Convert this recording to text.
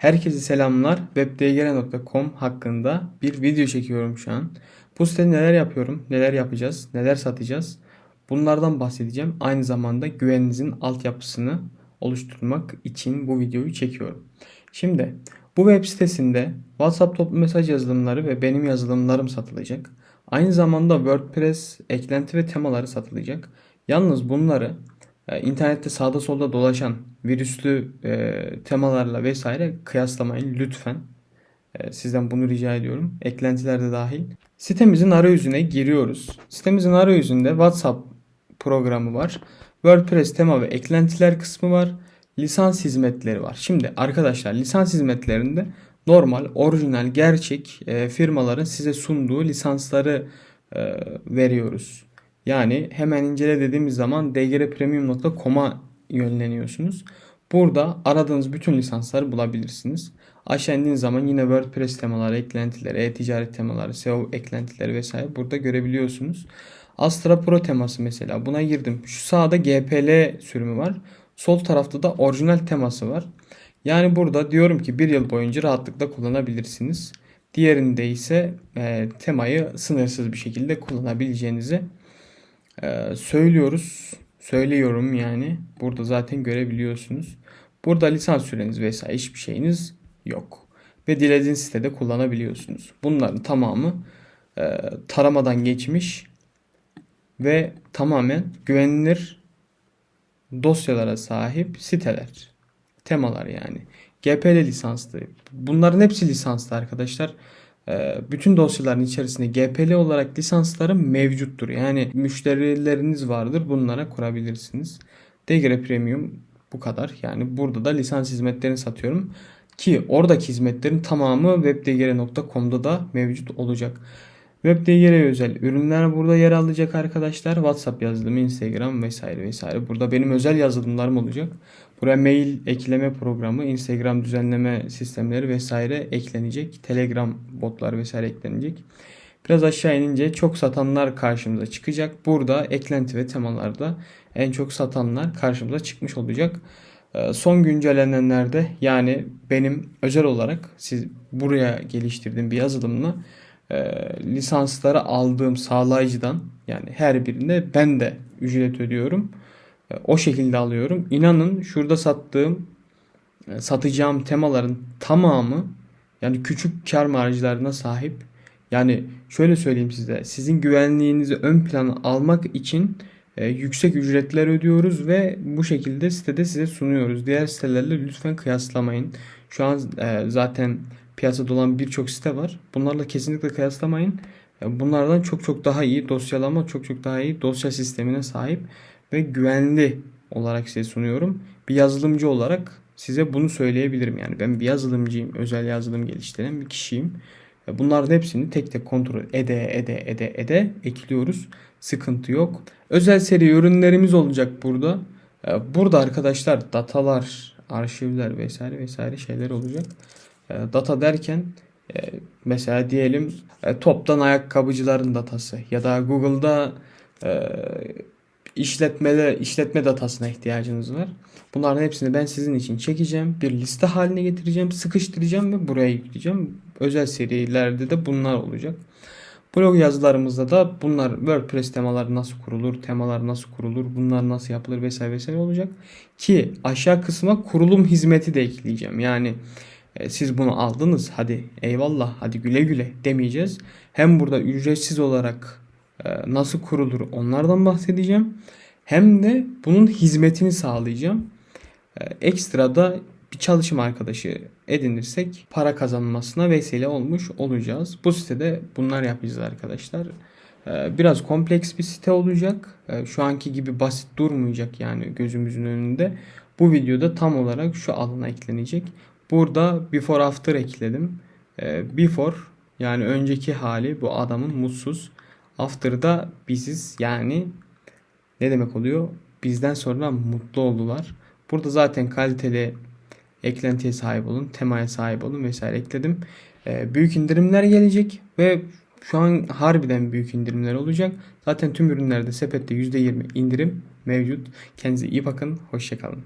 Herkese selamlar. webdgr.com hakkında bir video çekiyorum şu an. Bu sitede neler yapıyorum, neler yapacağız, neler satacağız bunlardan bahsedeceğim. Aynı zamanda güveninizin altyapısını oluşturmak için bu videoyu çekiyorum. Şimdi bu web sitesinde WhatsApp toplu mesaj yazılımları ve benim yazılımlarım satılacak. Aynı zamanda WordPress eklenti ve temaları satılacak. Yalnız bunları internette sağda solda dolaşan virüslü e, temalarla vesaire kıyaslamayın lütfen. E, sizden bunu rica ediyorum. Eklentiler de dahil. Sitemizin arayüzüne giriyoruz. Sitemizin arayüzünde WhatsApp programı var. WordPress tema ve eklentiler kısmı var. Lisans hizmetleri var. Şimdi arkadaşlar lisans hizmetlerinde normal, orijinal, gerçek e, firmaların size sunduğu lisansları e, veriyoruz. Yani hemen incele dediğimiz zaman dgrpremium.com'a yönleniyorsunuz. Burada aradığınız bütün lisansları bulabilirsiniz. Aşağı indiğiniz zaman yine WordPress temaları, eklentileri, e-ticaret temaları, SEO eklentileri vesaire burada görebiliyorsunuz. Astra Pro teması mesela buna girdim. Şu sağda GPL sürümü var. Sol tarafta da orijinal teması var. Yani burada diyorum ki bir yıl boyunca rahatlıkla kullanabilirsiniz. Diğerinde ise e, temayı sınırsız bir şekilde kullanabileceğinizi e, söylüyoruz. Söylüyorum yani. Burada zaten görebiliyorsunuz. Burada lisans süreniz vesaire hiçbir şeyiniz yok. Ve dilediğiniz sitede kullanabiliyorsunuz. Bunların tamamı e, taramadan geçmiş ve tamamen güvenilir dosyalara sahip siteler. Temalar yani. GPL lisanslı. Bunların hepsi lisanslı arkadaşlar. Ee, bütün dosyaların içerisinde GPL olarak lisansları mevcuttur. Yani müşterileriniz vardır. Bunlara kurabilirsiniz. DGR Premium bu kadar. Yani burada da lisans hizmetlerini satıyorum. Ki oradaki hizmetlerin tamamı webdgr.com'da da mevcut olacak. WebDGR'ye özel ürünler burada yer alacak arkadaşlar. WhatsApp yazılımı, Instagram vesaire vesaire. Burada benim özel yazılımlarım olacak. Buraya mail ekleme programı, Instagram düzenleme sistemleri vesaire eklenecek. Telegram botlar vesaire eklenecek. Biraz aşağı inince çok satanlar karşımıza çıkacak. Burada eklenti ve temalarda en çok satanlar karşımıza çıkmış olacak. Ee, son güncellenenlerde yani benim özel olarak siz buraya geliştirdiğim bir yazılımla e, lisansları aldığım sağlayıcıdan yani her birinde ben de ücret ödüyorum. E, o şekilde alıyorum. İnanın şurada sattığım e, satacağım temaların tamamı yani küçük kar marjlarına sahip. Yani şöyle söyleyeyim size. Sizin güvenliğinizi ön plana almak için e, yüksek ücretler ödüyoruz ve bu şekilde sitede size sunuyoruz. Diğer sitelerle lütfen kıyaslamayın. Şu an e, zaten piyasada olan birçok site var. Bunlarla kesinlikle kıyaslamayın. Bunlardan çok çok daha iyi dosyalama, çok çok daha iyi dosya sistemine sahip ve güvenli olarak size sunuyorum. Bir yazılımcı olarak size bunu söyleyebilirim. Yani ben bir yazılımcıyım, özel yazılım geliştiren bir kişiyim. Bunların hepsini tek tek kontrol ede ede ede ede ekliyoruz. Sıkıntı yok. Özel seri ürünlerimiz olacak burada. Burada arkadaşlar datalar, arşivler vesaire vesaire şeyler olacak. E, data derken e, mesela diyelim e, toptan ayakkabıcıların datası ya da Google'da işletmede işletme datasına ihtiyacınız var. Bunların hepsini ben sizin için çekeceğim. Bir liste haline getireceğim, sıkıştıracağım ve buraya yükleyeceğim. Özel serilerde de bunlar olacak. Blog yazılarımızda da bunlar WordPress temaları nasıl kurulur, temalar nasıl kurulur, bunlar nasıl yapılır vesaire vesaire olacak. Ki aşağı kısma kurulum hizmeti de ekleyeceğim. Yani e, siz bunu aldınız hadi eyvallah hadi güle güle demeyeceğiz. Hem burada ücretsiz olarak e, nasıl kurulur onlardan bahsedeceğim. Hem de bunun hizmetini sağlayacağım. E, ekstra da bir çalışma arkadaşı edinirsek para kazanmasına vesile olmuş olacağız. Bu sitede bunlar yapacağız arkadaşlar. Biraz kompleks bir site olacak. Şu anki gibi basit durmayacak yani gözümüzün önünde. Bu videoda tam olarak şu alana eklenecek. Burada before after ekledim. Ee, before yani önceki hali bu adamın mutsuz. After'da biziz yani ne demek oluyor? Bizden sonra mutlu oldular. Burada zaten kaliteli eklentiye sahip olun, temaya sahip olun vesaire ekledim. Ee, büyük indirimler gelecek ve şu an harbiden büyük indirimler olacak. Zaten tüm ürünlerde sepette %20 indirim mevcut. Kendinize iyi bakın. Hoşçakalın.